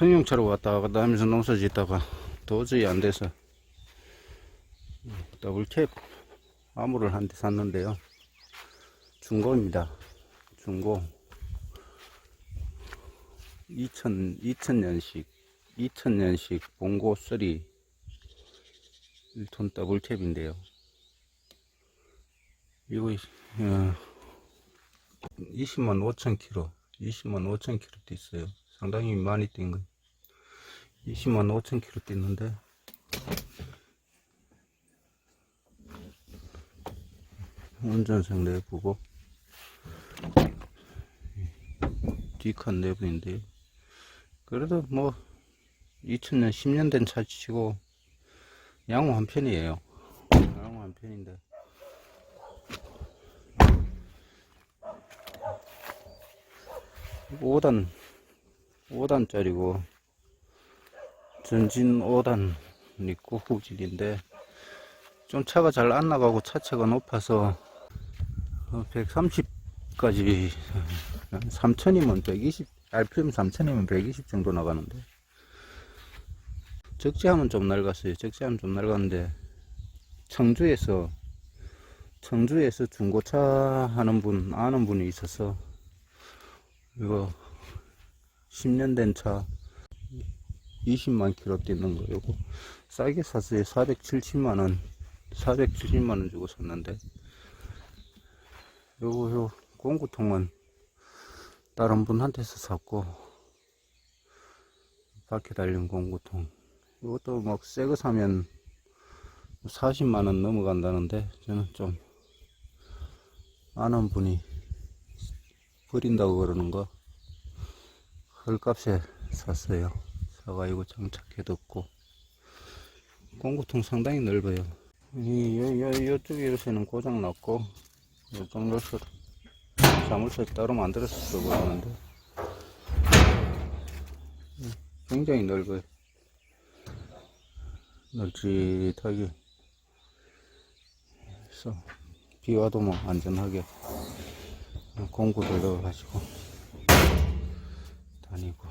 승용차로 왔다 갔다 하면서 농사 짓다가 도저히 안 돼서 더블캡 아무를 한 대 샀는데요. 중고입니다. 중고. 2000, 2000년식, 2000년식 봉고 3 1톤 더블캡인데요. 이거, 어, 20만 5천 킬로, 20만 5천 킬로 뛰었어요. 상당히 많이 뛴 거. 20만 5천 킬로 뛰는데, 운전석 내부고, 뒷칸 내부인데, 그래도 뭐, 2000년, 10년 된 차 치고, 양호 한 편이에요. 양호 한 편인데. 오단 5단짜리고 전진 5단 있고 후질인데 좀 차가 잘 안 나가고 차체가 높아서 130까지 3000이면 120 RPM 3000이면 120 정도 나가는데. 적재하면 좀 낡았어요. 적재하면 좀 낡았는데 청주에서 청주에서 중고차 하는 분 아는 분이 있어서 이거 10년 된차 20만 킬로 뛰는 거 요거 싸게 샀어요. 470만원 470만원 주고 샀는데. 요거 요 공구통은 다른 분한테서 샀고 바퀴 달린 공구통. 이것도 막 새 거 사면 40만원 넘어간다는데 저는 좀 아는 분이 버린다고 그러는 거. 헐값에 샀어요 사가지고 장착해뒀고. 공구통 상당히 넓어요. 이 요, 요, 요쪽 열쇠는 고장 났고 요쪽 열쇠 자물쇠 따로 만들어서 쓰고 하는데. 굉장히 넓어요. 널찍하게 해서 비 와도 뭐 안전하게 공구들 넣어가지고 다니고